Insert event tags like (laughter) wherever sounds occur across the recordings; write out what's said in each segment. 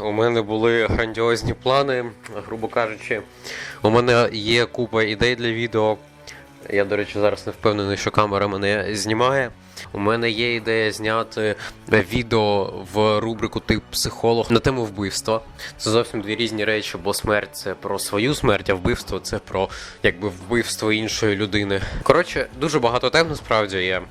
У мене були грандіозні плани, грубо кажучи. У мене є купа ідей для відео. Я, до речі, зараз не впевнений, що камера мене знімає. У мене є ідея зняти відео в рубрику Тип психолог на тему вбивства. Це зовсім дві різні речі, бо смерть це про свою смерть, а вбивство це про якби вбивство іншої людини. Коротше, дуже багато тем насправді є.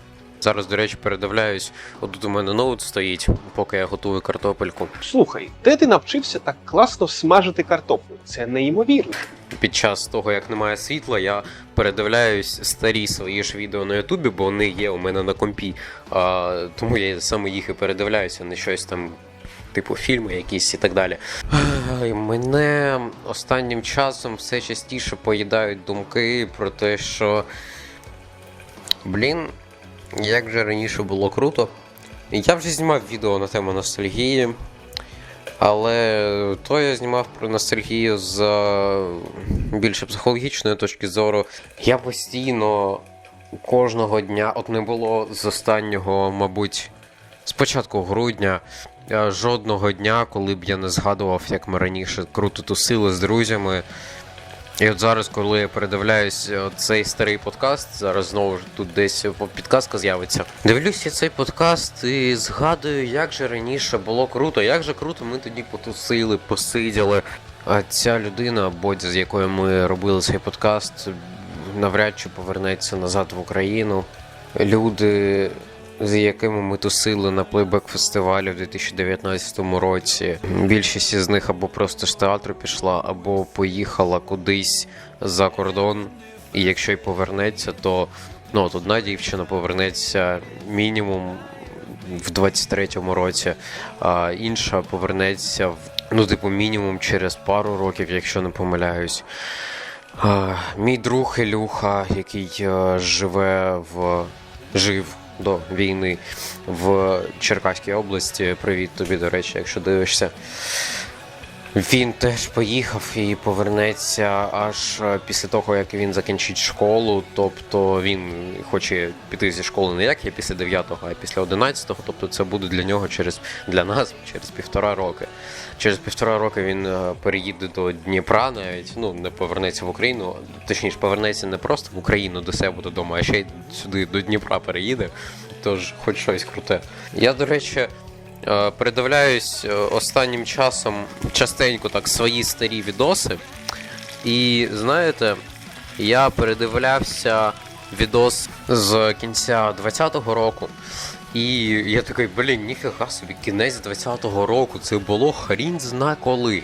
Зараз, до речі, передивляюсь. Отут у мене ноут стоїть, поки я готую картопельку. Слухай, де ти навчився так класно смажити картоплю? Це неймовірно. Під час того, як немає світла, я передивляюсь старі свої ж відео на Ютубі, бо вони є у мене на компі. А, тому я саме їх і передивляюся, не щось там. Типу фільми якісь і так далі. Ай, Мене останнім часом все частіше поїдають думки про те, що блін, як же раніше було круто. Я вже знімав відео на тему ностальгії, але то я знімав про ностальгію з е, більше психологічної точки зору. Я постійно кожного дня, от не було з останнього, мабуть, з початку грудня. е, Жодного дня, коли б я не згадував, як ми раніше круто тусили з друзями. І от зараз, коли я передивляюсь е, цей старий подкаст, зараз знову ж тут десь підказка з'явиться. Дивлюся цей подкаст і згадую, як же раніше було круто, як же круто ми тоді потусили, посиділи. А ця людина, Бодя, з якою ми робили цей подкаст, навряд чи повернеться назад в Україну. Люди, з якими ми тусили на плейбек фестивалі в 2019 році. Більшість із них або просто з театру пішла, або поїхала кудись за кордон. І якщо й повернеться, то ну, от одна дівчина повернеться мінімум в 23-му році, а інша повернеться в ну, типу, мінімум через пару років, якщо не помиляюсь. Мій друг Ілюха, який е, живе в жив до війни в Черкаській області. Привіт тобі, до речі, якщо дивишся. Він теж поїхав і повернеться аж е, після того, як він закінчить школу. Тобто він хоче піти зі школи не як я після 9-го, а після 11-го. Тобто це буде для нього через для нас через півтора роки. Через півтора роки він е, переїде до Дніпра, навіть ну не повернеться в Україну. Точніше, повернеться не просто в Україну до себе додому, а ще й сюди до Дніпра переїде. Тож, хоч щось круте. Я, до речі. Е, Передивляюсь е, останнім часом частенько так свої старі відоси. І знаєте, я передивлявся відос з кінця 20-го року. І я такий, блін, ніфіга собі, кінець 20-го року, це було хрінь зна коли.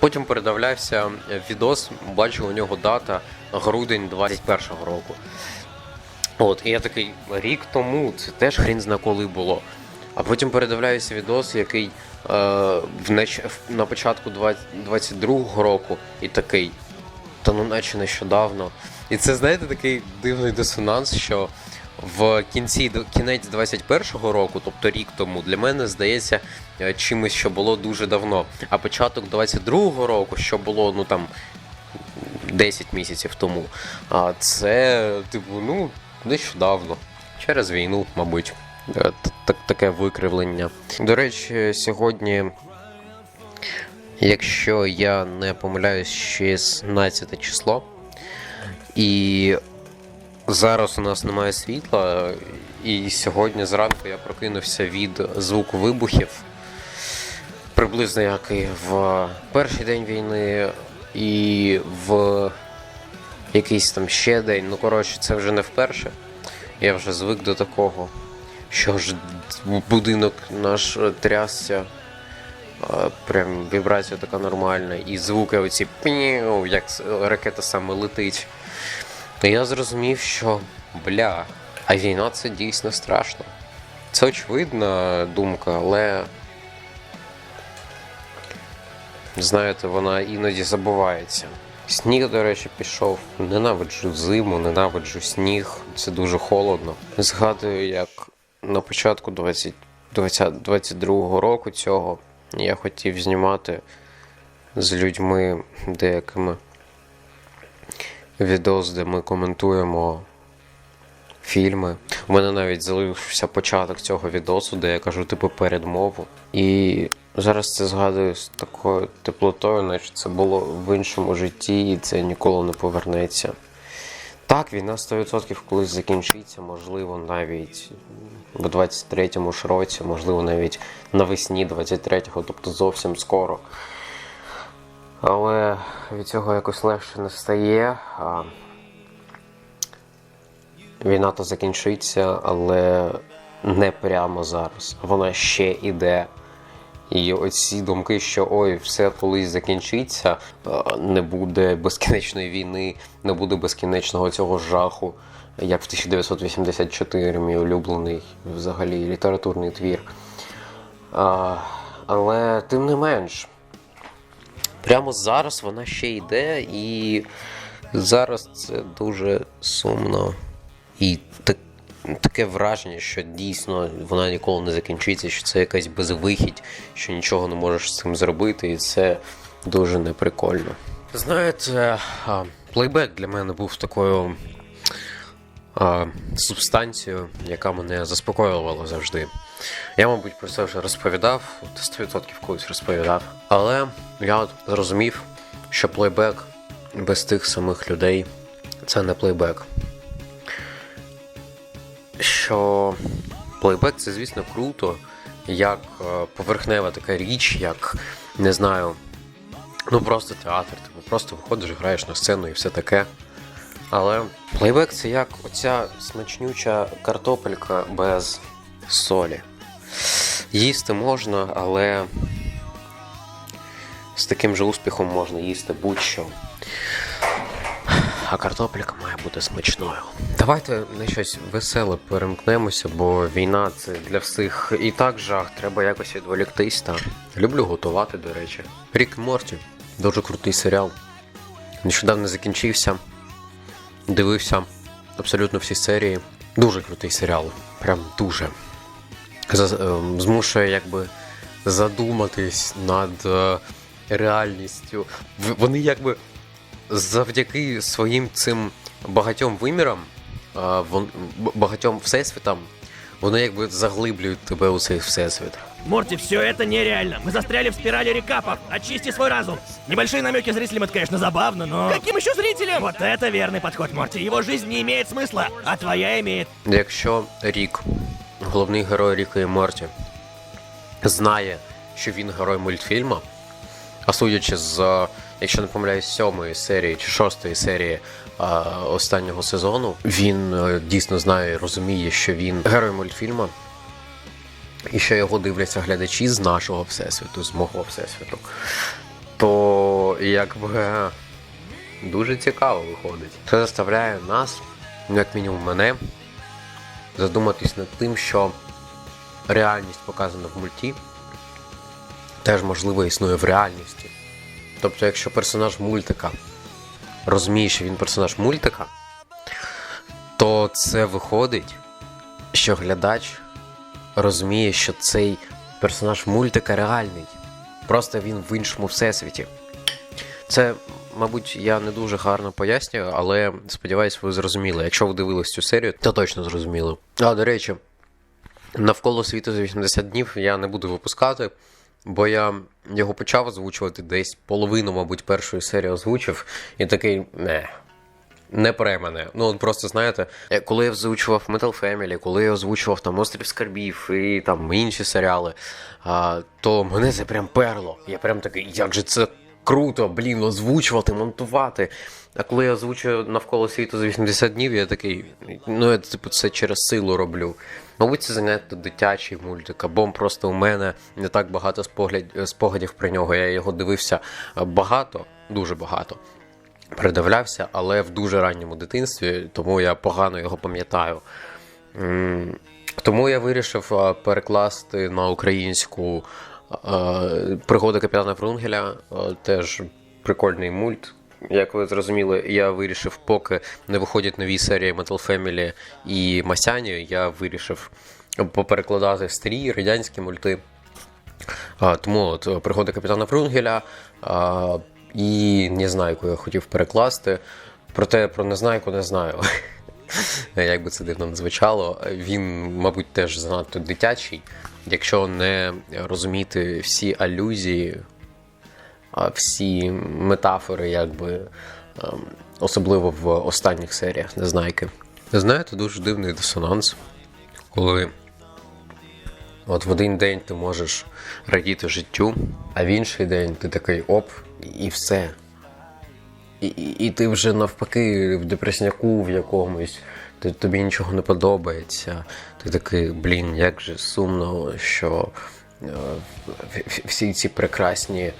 Потім передивлявся відос, бачу у нього дата грудень 21-го року. От, і я такий, рік тому це теж хрін зна коли було. А потім передивляюся відос, який е, в нач... в- на початку 20... 22-го року, і такий, та ну наче нещодавно. І це, знаєте, такий дивний дисонанс, що в кінці кінець 21-го року, тобто рік тому, для мене здається е, чимось, що було дуже давно. А початок 22-го року, що було, ну там. 10 місяців тому. А це, типу, ну, нещодавно. Через війну, мабуть. Е, так- Таке викривлення. До речі, сьогодні, якщо я не помиляюсь, 16 число. І зараз у нас немає світла. І сьогодні зранку я прокинувся від звуку вибухів. Приблизно як і в перший день війни, і в якийсь там ще день. Ну, коротше, це вже не вперше. Я вже звик до такого, що ж будинок наш трясся. Прям вібрація така нормальна, і звуки оці піу, як ракета саме летить. І я зрозумів, що бля, а війна це дійсно страшно. Це очевидна думка, але знаєте, вона іноді забувається. Сніг, до речі, пішов. Ненавиджу зиму, ненавиджу сніг. Це дуже холодно. Згадую, як на початку 20, 20, 22-го року цього я хотів знімати з людьми деякими відос, де ми коментуємо фільми. У мене навіть залишився початок цього відосу, де я кажу типу передмову. І зараз це згадую з такою теплотою, наче це було в іншому житті, і це ніколи не повернеться. Так, війна 100% колись закінчиться, можливо, навіть в 23-му ж році, можливо, навіть навесні 23-го, тобто зовсім скоро. Але від цього якось легше не стає. Війна то закінчиться, але не прямо зараз. Вона ще іде. І оці думки, що ой, все колись закінчиться, е, не буде безкінечної війни, не буде безкінечного цього жаху, як в 1984, мій улюблений взагалі літературний твір. Але тим не менш, прямо зараз вона ще йде, і зараз це дуже сумно. І так, таке враження, що дійсно вона ніколи не закінчиться, що це якась безвихідь, що нічого не можеш з цим зробити, і це дуже неприкольно. Знаєте, плейбек для мене був такою субстанцією, яка мене заспокоювала завжди. Я, мабуть, про це вже розповідав, 100% колись розповідав. Але я от зрозумів, що плейбек без тих самих людей це не плейбек що плейбек це, звісно, круто, як е, поверхнева така річ, як не знаю, ну просто театр, типу, просто виходиш, граєш на сцену і все таке. Але плейбек це як оця смачнюча картопелька без солі. Їсти можна, але з таким же успіхом можна їсти будь-що. А картопелька має бути смачною. Давайте на щось веселе перемкнемося, бо війна це для всіх і так жах, треба якось відволіктись. Та люблю готувати, до речі. Рік Морті дуже крутий серіал. Нещодавно закінчився. Дивився абсолютно всі серії. Дуже крутий серіал. Прям дуже. Ем, Змушує якби задуматись над е, реальністю. Вони якби завдяки своїм цим багатьом вимірам, а, вон, б- багатьом всесвітам, вони якби заглиблюють тебе у цей всесвіт. Морти, все это нереально. Мы застряли в спирали рекапов. Очисти свой разум. Небольшие намеки зрителям это, конечно, забавно, но... Каким еще зрителям? Вот это верный подход, Морти. Его жизнь не имеет смысла, а твоя имеет. Якщо Рік, головний герой Ріка і Морті, знає, що він герой мультфільму, а судячи з, е, якщо не помиляюсь, сьомої серії чи шостої серії е, останнього сезону, він е, дійсно знає і розуміє, що він герой мультфільму, і що його дивляться глядачі з нашого всесвіту, з мого всесвіту, то якби дуже цікаво виходить. Це заставляє нас, ну як мінімум мене, задуматись над тим, що реальність показана в мульті, теж можливо існує в реальності. Тобто, якщо персонаж мультика розуміє, що він персонаж мультика, то це виходить, що глядач розуміє, що цей персонаж мультика реальний. Просто він в іншому всесвіті. Це, мабуть, я не дуже гарно пояснюю, але сподіваюсь, ви зрозуміли. Якщо ви дивились цю серію, то точно зрозуміли. А до речі, навколо світу за 80 днів я не буду випускати, бо я його почав озвучувати десь половину, мабуть, першої серії озвучив, і такий не. Не пре мене. Ну, от просто знаєте, е, коли я озвучував Metal Family, коли я озвучував там Острів Скарбів і там інші серіали, а, то мене це прям перло. Я прям такий, як же це круто, блін, озвучувати, монтувати. А коли я озвучую навколо світу за 80 днів, я такий, ну я типу це через силу роблю. Мабуть, це занадто дитячий мультик, або просто у мене не так багато спогляд... спогадів про нього. Я його дивився е, багато, дуже багато. Передивлявся, але в дуже ранньому дитинстві, тому я погано його пам'ятаю. Тому я вирішив е, перекласти на українську е, пригоди капітана Врунгеля. Е, Теж прикольний мульт. Як ви зрозуміли, я вирішив, поки не виходять нові серії Metal Family і Масяні, я вирішив поперекладати старі радянські мульти. А, тому от е, пригоди капітана Врунгеля а, і Незнайку я хотів перекласти. Проте про Незнайку не знаю. (laughs) Як би це дивно не звучало, він, мабуть, теж занадто дитячий, якщо не розуміти всі алюзії, всі метафори, якби, ем, особливо в останніх серіях Незнайки. Знаєте, дуже дивний дисонанс, коли от в один день ти можеш радіти життю, а в інший день ти такий оп, і все. І, і, і ти вже навпаки в депресняку в якомусь, ти, тобі нічого не подобається. Ти такий, блін, як же сумно, що е, всі ці прекрасні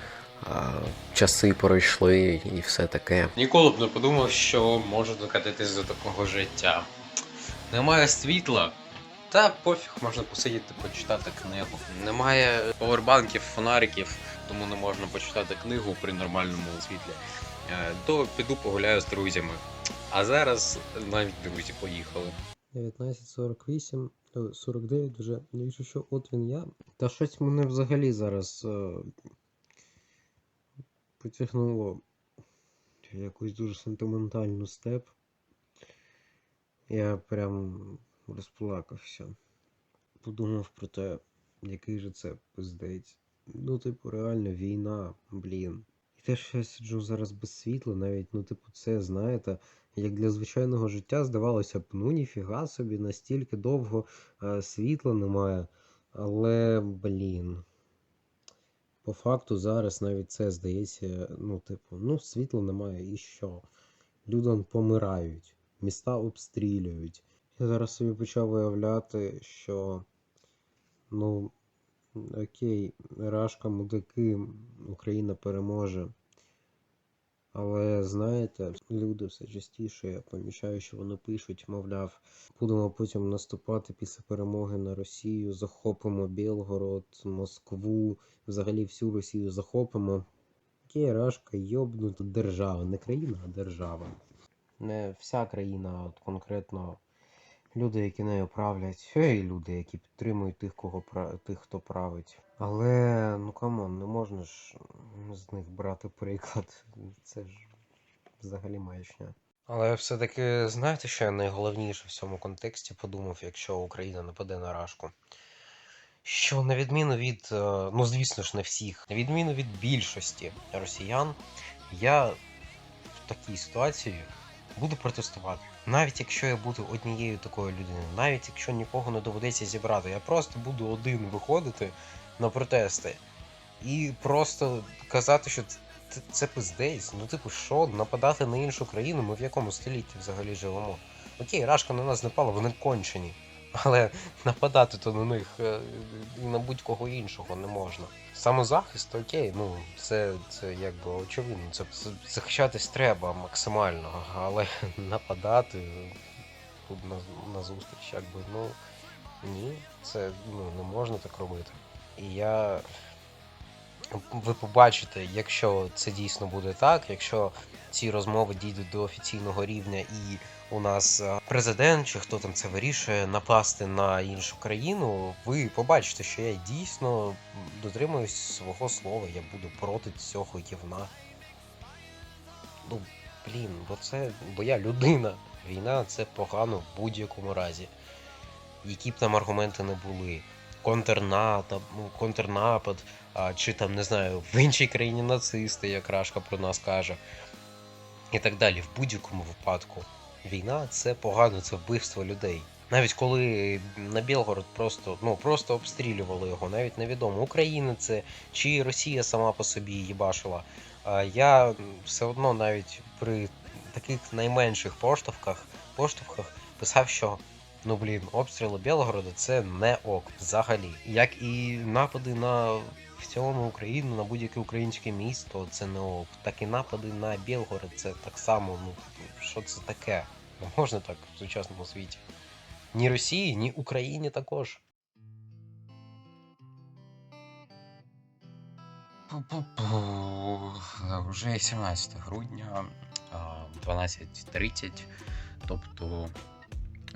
часи пройшли і все таке. Ніколи б не подумав, що можу докатитись до такого життя. Немає світла. Та пофіг, можна посидіти, почитати книгу. Немає повербанків, фонариків, тому не можна почитати книгу при нормальному світлі. Е, То піду погуляю з друзями. А зараз навіть друзі поїхали. 19.48, е, 49 вже. Якщо що, от він я. Та щось мене взагалі зараз е, потягнуло якусь дуже сентиментальну степ. Я прям розплакався. Подумав про те, який же це пиздець. Ну, типу, реально війна, блін. І те, що я сиджу зараз без світла, навіть, ну, типу, це, знаєте, як для звичайного життя здавалося б, ну ніфіга собі, настільки довго е, світла немає. Але, блін. По факту зараз навіть це здається, ну, типу, ну, світла немає і що? Люди помирають, міста обстрілюють. Я зараз собі почав виявляти, що ну, окей, Рашка, мудаки, Україна переможе. Але знаєте, люди все частіше я помічаю, що вони пишуть, мовляв, будемо потім наступати після перемоги на Росію, захопимо Білгород, Москву, взагалі всю Росію захопимо. Є Рашка йобнута держава, не країна, а держава. Не вся країна, от конкретно люди, які нею правлять, і люди, які підтримують тих, кого тих, хто править. Але ну камон, не можна ж з них брати приклад. Це ж взагалі маячня. Але все-таки знаєте, що я найголовніше в цьому контексті подумав, якщо Україна нападе на Рашку? Що на відміну від, е, ну звісно ж, не всіх, на відміну від більшості росіян, я в такій ситуації буду протестувати. Навіть якщо я буду однією такою людиною, навіть якщо нікого не доведеться зібрати, я просто буду один виходити на протести і просто казати, що це, це, пиздець. Ну, типу, що, нападати на іншу країну? Ми в якому столітті взагалі живемо? Окей, Рашка на нас напала, вони кончені. Але нападати то на них е, і на будь-кого іншого не можна. Самозахист, окей, ну це, це якби очевидно. Це, захищатись треба максимально, але (laughs) нападати тут на, на зустріч, якби, ну ні, це ну, не можна так робити. І я. Ви побачите, якщо це дійсно буде так, якщо ці розмови дійдуть до офіційного рівня і у нас е, президент чи хто там це вирішує напасти на іншу країну, ви побачите, що я дійсно дотримуюсь свого слова, я буду проти цього гівна. Ну, блін, бо це. Бо я людина. Війна це погано в будь-якому разі. Які б там аргументи не були. Ну, контрнапад, а, чи там, не знаю, в іншій країні нацисти, як Рашка про нас каже. І так далі. В будь-якому випадку. Війна це погано, це вбивство людей. Навіть коли на Білгород просто, ну, просто обстрілювали його, навіть невідомо, Україна це чи Росія сама по собі їбашила. Я все одно навіть при таких найменших поштовхах, поштовхах писав, що ну блін, обстріли Білгорода це не ок взагалі. Як і напади на в цілому Україну, на будь-яке українське місто, це не ок. Так і напади на Білгород, це так само. Ну що це таке? Не можна так в сучасному світі. Ні Росії, ні Україні також. Вже 17 грудня, а, 12.30, тобто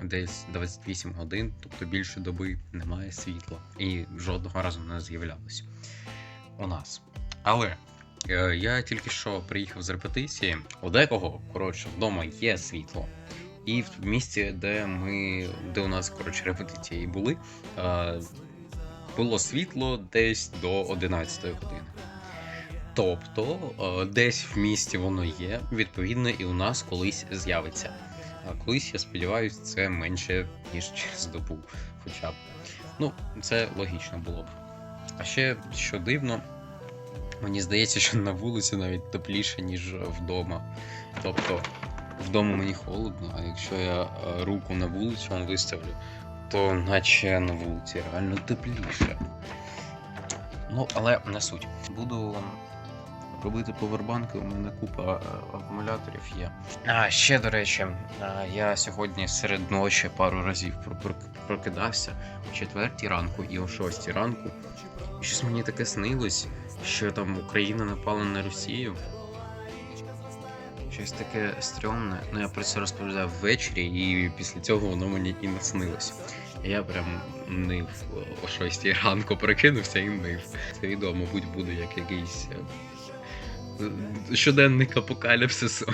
десь 28 годин, тобто більше доби немає світла. І жодного разу не з'являлось у нас. Але е, я тільки що приїхав з репетиції. У декого, коротше, вдома є світло. І в місті, де ми, де у нас коротше репетиції були, е, було світло десь до 11 години. Тобто, е, десь в місті воно є, відповідно, і у нас колись з'явиться. А колись, я сподіваюся, це менше, ніж через добу, хоча б. Ну, це логічно було б. А ще, що дивно, мені здається, що на вулиці навіть тепліше, ніж вдома. Тобто, вдома мені холодно, а якщо я е, руку на вулицю вам виставлю, то наче на вулиці реально тепліше. Ну, але не суть. Буду робити повербанки, у мене купа е, акумуляторів є. А, ще до речі, е, я сьогодні серед ночі пару разів про- про- прокидався о 4 ранку і о 6 ранку. І щось мені таке снилось, що там Україна напала на Росію. Щось таке стрьомне. Ну я про це розповідав ввечері, і після цього воно мені і наснилось. І Я прям нив о 6 ранку прокинувся і нив. Це відео, мабуть, буде як якийсь е, щоденник апокаліпсису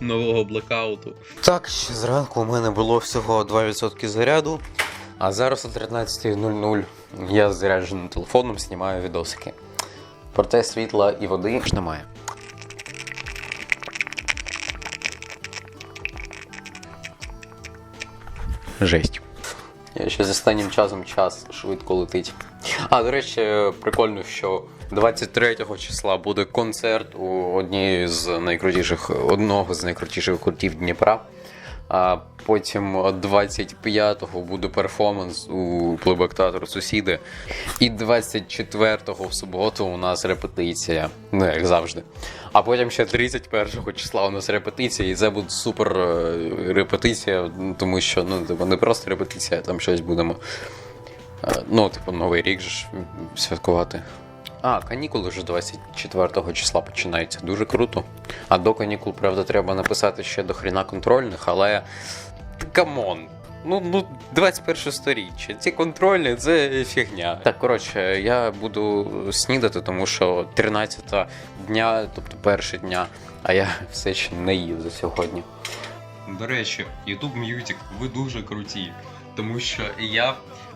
нового блокауту. Так, зранку у мене було всього 2% заряду, а зараз о 13.00 я з зарядженим телефоном знімаю відосики. Проте світла і води ж немає. Жесть. Я ще з останнім часом час швидко летить. А, до речі, прикольно, що 23 числа буде концерт у одній з найкрутіших, одного з найкрутіших гуртів Дніпра. А потім 25-го буде перформанс у плейбек-театру сусіди. І 24-го в суботу у нас репетиція. Ну, як завжди. А потім ще 31-го числа у нас репетиція, і це буде супер е, репетиція, тому що ну, типу, не просто репетиція, там щось будемо. е, Ну, типу, Новий рік же святкувати. А, канікули вже 24 числа починаються. Дуже круто. А до канікул, правда, треба написати ще до хріна контрольних, але. Камон! Ну, ну, 21 сторіччя. Ці контрольні це фігня. Так, коротше, я буду снідати, тому що 13 дня, тобто перше дня, а я (laughs) все ще не їв за сьогодні. До речі, YouTube Music, ви дуже круті. Тому що я,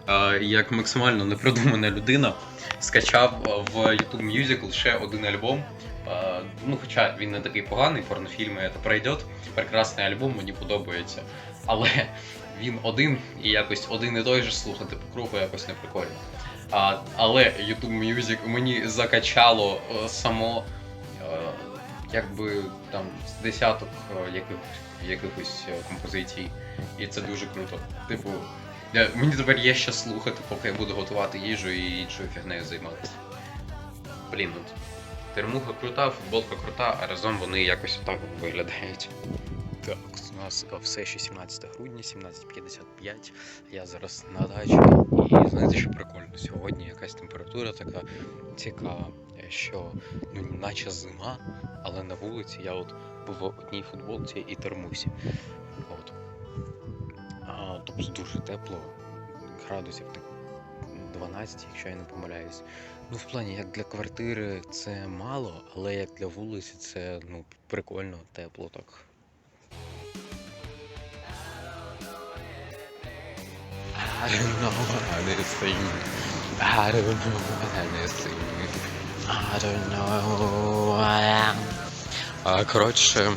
е, як максимально непродумана людина, скачав в YouTube Music лише один альбом. Е, ну, хоча він не такий поганий, порнофільми це пройде. Прекрасний альбом, мені подобається. Але він один і якось один і той же слухати по кругу якось не прикольно. А, але YouTube Music мені закачало е, само е, якби там з десяток е, якихось, якихось е, композицій, і це дуже круто. Типу, мені тепер є що слухати, поки я буду готувати їжу і іншою фігнею займатися. Блін, от термуха крута, футболка крута, а разом вони якось отак виглядають. Так, у нас е, все ще 17 грудня, 17.55. Я зараз на дачі, і знаєте, що прикольно? Сьогодні якась температура така цікава, е, що ну, наче зима, але на вулиці я от був в одній футболці і термусі. От. Тобто дуже тепло, градусів так 12, якщо я не помиляюсь. Ну, в плані, як для квартири це мало, але як для вулиці це ну, прикольно, тепло так. I don't know anything. I don't know anything. I don't know who I am. А, коротше,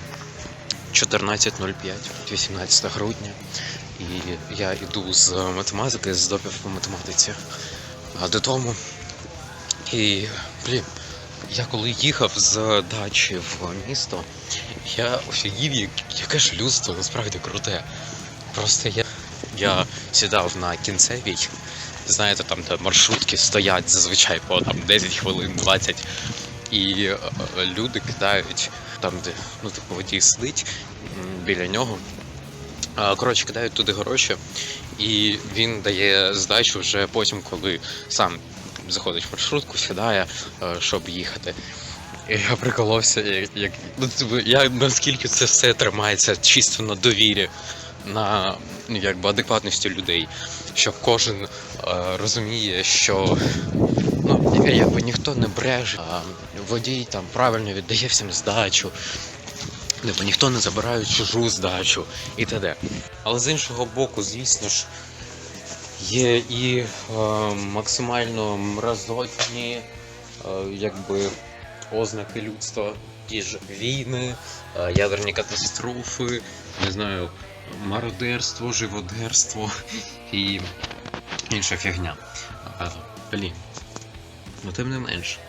14.05, 18 грудня. І я йду з математики, з допів по математиці додому. І, блін, я коли їхав з дачі в місто, я офігів, яке ж людство насправді круте. Просто я, я сідав на кінцевій, знаєте, там, де маршрутки стоять зазвичай по там 10 хвилин, 20, і е, е, люди кидають там, де ну, типу, водій сидить біля нього. Коротше, кидають туди гроші, і він дає здачу вже потім, коли сам заходить в маршрутку, сідає, е, щоб їхати. І я приколовся, як, як ну, я наскільки це все тримається чисто на довірі, на ну, якби адекватності людей, що кожен е, розуміє, що ну, якби ніхто не бреже, а водій там правильно віддає всім здачу. Типу, ніхто не забирає чужу здачу і т.д. Але з іншого боку, звісно ж, є і е, максимально мразотні е, якби, ознаки людства, ті ж війни, е, ядерні катастрофи, не знаю, мародерство, живодерство і інша фігня. Е, Блін. Ну, тим не менш.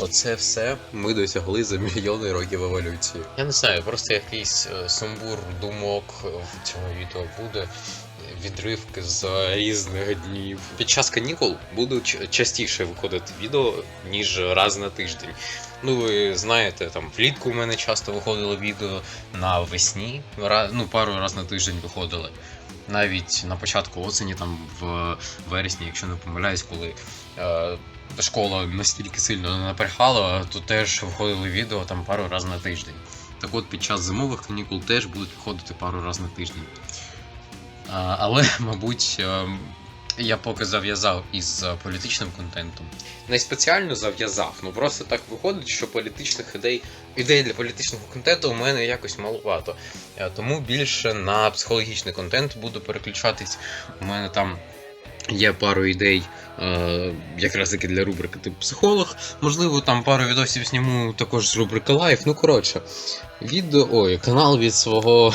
Оце все ми досягли за мільйони років еволюції. Я не знаю, просто якийсь е, сумбур думок в цьому відео буде. Відривки з різних днів. Під час канікул будуть частіше виходити відео, ніж раз на тиждень. Ну, ви знаєте, там влітку у мене часто виходило відео навесні, ну, пару раз на тиждень виходили. Навіть на початку осені, там в вересні, якщо не помиляюсь, коли е, школа настільки сильно наперхала, то теж виходили відео там пару разів на тиждень. Так от під час зимових канікул теж будуть виходити пару разів на тиждень. Але, (laughs) мабуть, е, я поки зав'язав із е, політичним контентом. Не спеціально зав'язав, ну просто так виходить, що політичних ідей, ідей для політичного контенту у мене якось маловато. Е, Тому більше на психологічний контент буду переключатись. У мене там є пару ідей, е, якраз таки для рубрики типу психолог. Можливо, там пару відосів зніму також з рубрики Лайф. Ну коротше, відео, ой, канал від свого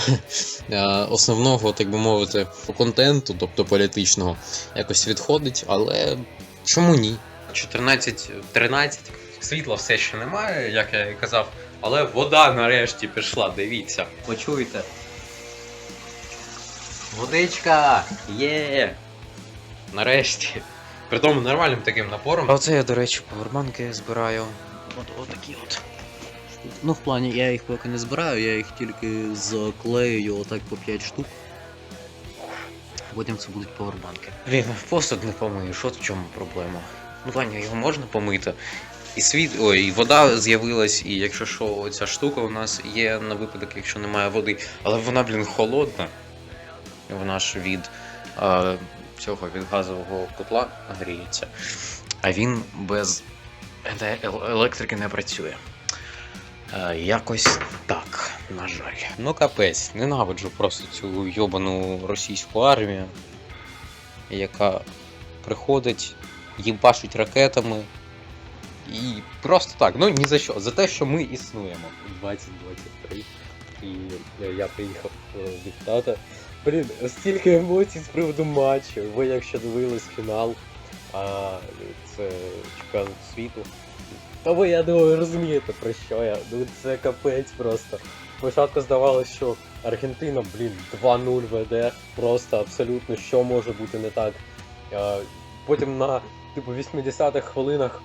е, основного, так би мовити, контенту, тобто політичного, якось відходить, але чому ні? 14-13, світла все ще немає, як я і казав, але вода нарешті пішла, дивіться. Почуйте. Водичка! Є! Нарешті. Притому нормальним таким напором. А оце я, до речі, повербанки збираю. От, от такі от. Ну, в плані, я їх поки не збираю, я їх тільки заклею отак по 5 штук. Потім це будуть повербанки. Блін, посуд не помиєш, от в чому проблема. Ну, Ваня, його можна помити. І світ, ой, і вода з'явилась, і якщо що, ця штука у нас є на випадок, якщо немає води. Але вона, блін, холодна. Вона ж від е, цього від газового котла гріється. А він без електрики не працює. Е, якось так, на жаль. Ну капець, ненавиджу просто цю йобану російську армію, яка приходить, їбашить ракетами. І просто так, ну ні за що. За те, що ми існуємо. 2023. І я приїхав е, від тата. Блін, стільки емоцій з приводу матчу. Ви якщо дивились фінал, а це чемпіонат світу. То ви, я думаю, розумієте про що я. Ну це капець просто. Спочатку здавалося, що Аргентина, блін, 2-0 веде. Просто абсолютно що може бути не так. Потім на типу 80-х хвилинах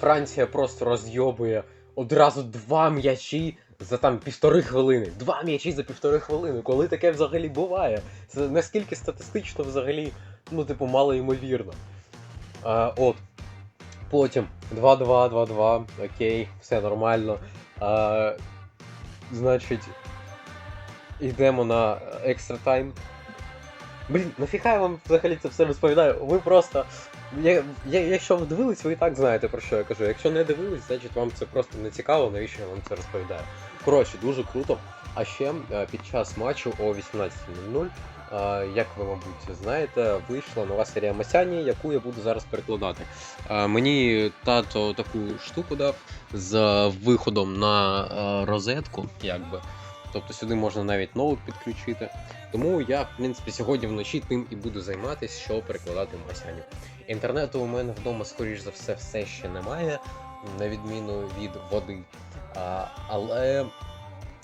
Франція просто розйобує одразу два м'ячі за там півтори хвилини. Два м'ячі за півтори хвилини. Коли таке взагалі буває? Це наскільки статистично взагалі, ну, типу, мало ймовірно. А, от. Потім 2-2, 2-2, окей, все нормально. А, значить, йдемо на екстра тайм. Блін, нафіга я вам взагалі це все розповідаю? Ви просто. Я, я, якщо ви дивились, ви і так знаєте про що я кажу. Якщо не дивились, значить вам це просто не цікаво, навіщо я вам це розповідаю. Коротше, дуже круто. А ще е, під час матчу о 18.00, е, як ви, мабуть, знаєте, вийшла нова серія Масяні, яку я буду зараз перекладати. Е, Мені тато таку штуку дав з виходом на розетку, якби. Тобто сюди можна навіть ноут підключити. Тому я, в принципі, сьогодні вночі тим і буду займатися, що перекладати Масяню. Інтернету у мене вдома, скоріш за все, все ще немає, на відміну від води. А, але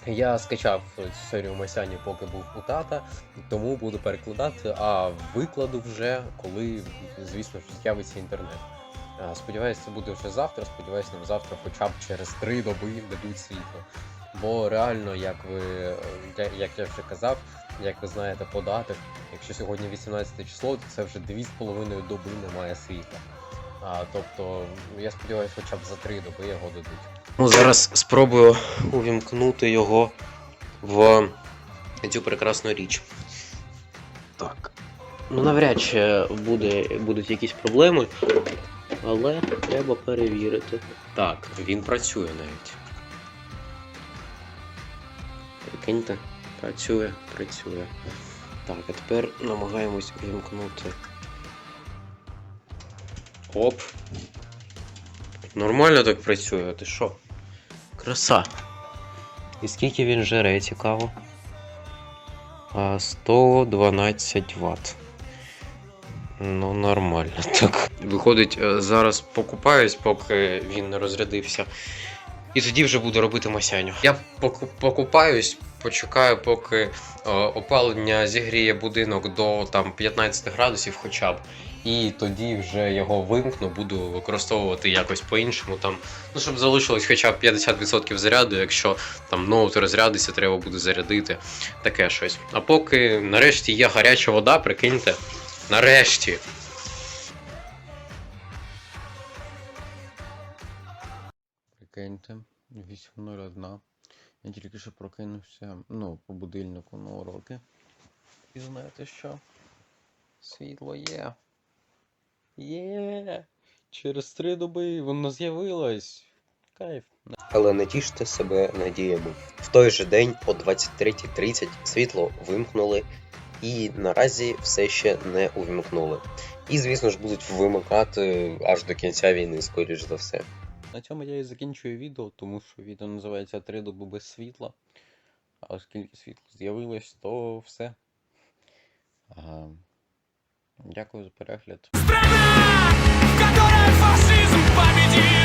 я скачав цю серію Масяні, поки був у тата, тому буду перекладати, а викладу вже, коли, звісно з'явиться інтернет. А, Сподіваюсь, це буде вже завтра. Сподіваюсь, нам завтра хоча б через три доби дадуть світло. Бо реально, як ви я- як я вже казав, як ви знаєте, по датах, якщо сьогодні 18 число, то це вже 2,5 доби немає світла. А, тобто, я сподіваюся, хоча б за три доби його дадуть. Ну, зараз спробую увімкнути його в цю прекрасну річ. Так. Ну, навряд чи буде, будуть якісь проблеми, але треба перевірити. Так, він працює навіть. Прикиньте, працює, працює. Так, а тепер намагаємось вимкнути. Оп. Нормально так працює, ти що? Краса. І скільки він жере, цікаво? 112 Вт. Ну, нормально так. Виходить, е, зараз покупаюсь, поки він не розрядився. І тоді вже буду робити масяню. Я покупаюсь, почекаю, поки е, опалення зігріє будинок до там 15 градусів хоча б. І тоді вже його вимкну, буду використовувати якось по-іншому. Там, ну, щоб залишилось хоча б 50% заряду, якщо там ноут розрядиться, треба буде зарядити. Таке щось. А поки нарешті є гаряча вода, прикиньте. Нарешті. Прикиньте, 8.01. Я тільки що прокинувся, ну, по будильнику на уроки. І знаєте що? Світло є. Є. Через три доби воно з'явилось. Кайф. Але не тіште себе надіями. В той же день о 23.30 світло вимкнули і наразі все ще не увімкнули. І, звісно ж, будуть вимикати аж до кінця війни, скоріш за все. На цьому я і закінчую відео, тому що відео називається Три доби без світла. А оскільки світло з'явилось, то все. Ага. Дякую за перегляд. Страна, в